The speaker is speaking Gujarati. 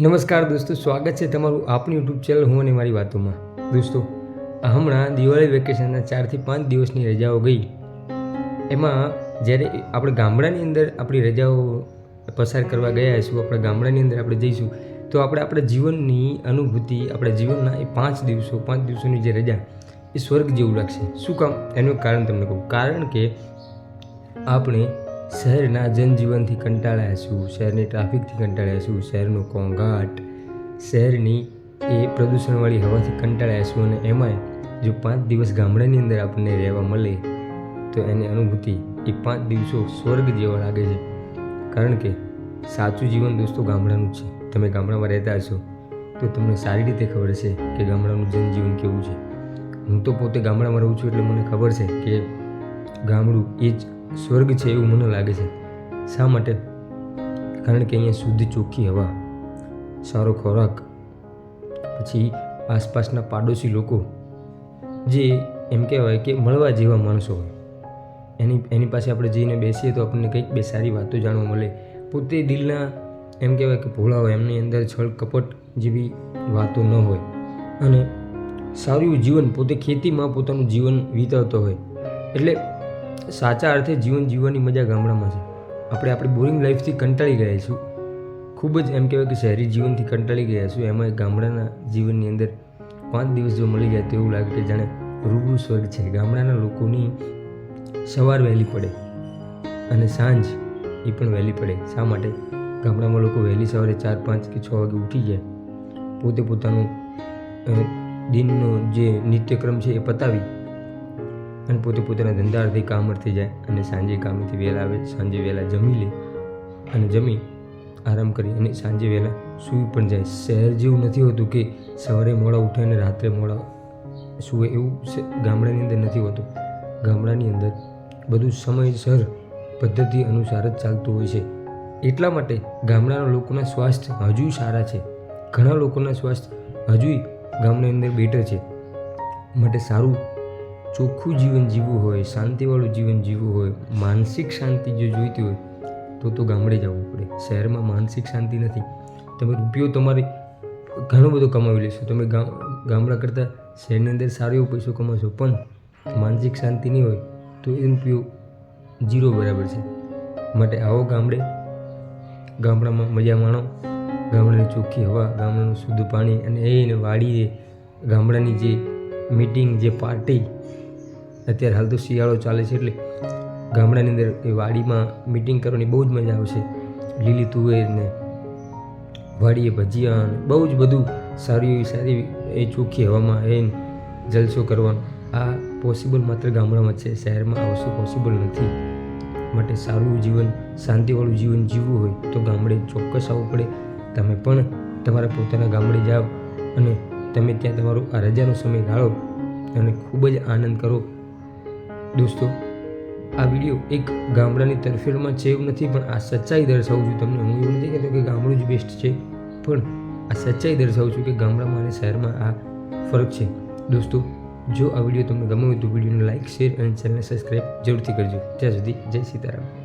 નમસ્કાર દોસ્તો, સ્વાગત છે તમારું આપણી યુટ્યુબ ચેનલ હું અને મારી વાતોમાં. દોસ્તો હમણાં દિવાળી વેકેશનના ચારથી પાંચ દિવસની રજાઓ ગઈ. એમાં જ્યારે આપણે ગામડાની અંદર આપણી રજાઓ પસાર કરવા ગયા છું આપણા ગામડાની અંદર આપણે જઈશું, તો આપણે આપણા જીવનની અનુભૂતિ, આપણા જીવનના એ પાંચ દિવસો, પાંચ દિવસોની જે રજા, એ સ્વર્ગ જેવું લાગશે. શું કામ? એનું કારણ તમને કહું. કારણ કે આપણે શહેરના જનજીવનથી કંટાળ્યા છું, શહેરની ટ્રાફિકથી કંટાળ્યા છું, શહેરનો કોંઘાટ. શહેરની એ પ્રદૂષણવાળી હવાથી કંટાળ્યા છું અને એમાંય જો પાંચ દિવસ ગામડાની અંદર આપણને રહેવા મળે તો એની અનુભૂતિ એ પાંચ દિવસો સ્વર્ગ જેવા લાગે છે. કારણ કે સાચું જીવન દોસ્તો ગામડાનું છે. તમે ગામડામાં રહેતા હશો તો તમને સારી રીતે ખબર છે કે ગામડાનું જનજીવન કેવું છે. હું તો પોતે ગામડામાં રહું છું એટલે મને ખબર છે કે ગામડું એ જ સ્વર્ગ છે એવું મને લાગે છે. શા માટે? કારણ કે અહીંયા શુદ્ધ ચોખ્ખી હવા, સારો ખોરાક, પછી આસપાસના પાડોશી લોકો જે એમ કહેવાય કે મળવા જેવા માણસો હોય. એની એની પાસે આપણે જઈને બેસીએ તો આપણને કંઈક બે સારી વાતો જાણવા મળે. પોતે દિલના એમ કહેવાય કે ભોળા હોય એમની અંદર છળ કપટ જેવી વાતો ન હોય. અને સારું જીવન પોતે ખેતીમાં પોતાનું જીવન વિતાવતો હોય. એટલે સાચા અર્થે જીવન જીવવાની મજા ગામડામાં છે. આપણે આપણી બોરિંગ લાઈફથી કંટાળી ગયા છું ખૂબ જ એમ કહેવાય કે શહેરી જીવનથી કંટાળી ગયા છું એમાં ગામડાના જીવનની અંદર પાંચ દિવસ જો મળી જાય તો એવું લાગે કે જાણે રૂબરૂ સ્વર્ગ છે. ગામડાના લોકોની સવાર વહેલી પડે અને સાંજ એ પણ વહેલી પડે. શા માટે? ગામડામાં લોકો વહેલી સવારે ચાર, પાંચ કે છ વાગે ઉઠી જાય. પોતે પોતાનું દિનનો જે નિત્યક્રમ છે એ પતાવી અને પોતે પોતાના ધંધા અર્થે કામ અર્થે જાય અને સાંજે કામેથી વહેલા આવે, સાંજે વહેલા જમી લે અને જમી આરામ કરી અને સાંજે વહેલા સૂઈ પણ જાય. શહેર જેવું નથી હોતું કે સવારે મોડા ઉઠે અને રાત્રે મોડા સૂવે એવું ગામડાની અંદર નથી હોતું. ગામડાની અંદર બધું સમયસર પદ્ધતિ અનુસાર જ ચાલતું હોય છે. એટલા માટે ગામડાના લોકોના સ્વાસ્થ્ય હજુ સારા છે. ઘણા લોકોના સ્વાસ્થ્ય હજુય ગામની અંદર બેટર છે. માટે સારું ચોખ્ખું જીવન જીવવું હોય, શાંતિવાળું જીવન જીવવું હોય, માનસિક શાંતિ જો જોઈતી હોય, તો તો ગામડે જવું પડે. શહેરમાં માનસિક શાંતિ નથી. તમે રૂપિયો તમારે ઘણો બધો કમાવી લેશો. તમે ગામડા કરતાં શહેરની અંદર સારો એવો પૈસો કમાશો, પણ માનસિક શાંતિ નહીં હોય, તો એ રૂપિયો જીરો બરાબર છે. માટે આવો ગામડે. ગામડામાં મજા માણો. ગામડાની ચોખ્ખી હવા, ગામડાનું શુદ્ધ પાણી અને એને વાડીએ ગામડાની જે મીટિંગ જે પાર્ટી અત્યારે હાલ તો શિયાળો ચાલે છે એટલે ગામડાની અંદર એ વાડીમાં મીટિંગ કરવાની બહુ જ મજા આવશે. લીલી તુવેરને વાડીએ ભજીયા બહુ જ બધું સારી એવી સારી એ ચોખ્ખી હવામાં એ જલસો કરવાનો. આ પોસિબલ માત્ર ગામડામાં છે, શહેરમાં આ વસ્તુ પોસિબલ નથી. માટે સારું જીવન, શાંતિવાળું જીવન જીવવું હોય તો ગામડે ચોક્કસ આવવું પડે. તમે પણ તમારા પોતાના ગામડે જાઓ અને તમે ત્યાં તમારો આ રજાનો સમય ગાળો અને ખૂબ જ આનંદ કરો. દોસ્તો, આ વીડિયો એક ગામડાની તરફેણમાં છે એવું નથી, પણ આ સચ્ચાઈ દર્શાવું છું તમને. હું એવું નથી કહેતો કે ગામડું જ બેસ્ટ છે, પણ આ સચ્ચાઈ દર્શાવું છું કે ગામડામાં અને શહેરમાં આ ફરક છે. દોસ્તો, જો આ વીડિયો તમને ગમ્યો હોય તો વિડીયોને લાઇક શેર અને ચેનલને સબસ્ક્રાઈબ જરૂરથી કરજો. ત્યાં સુધી જય સીતારામ.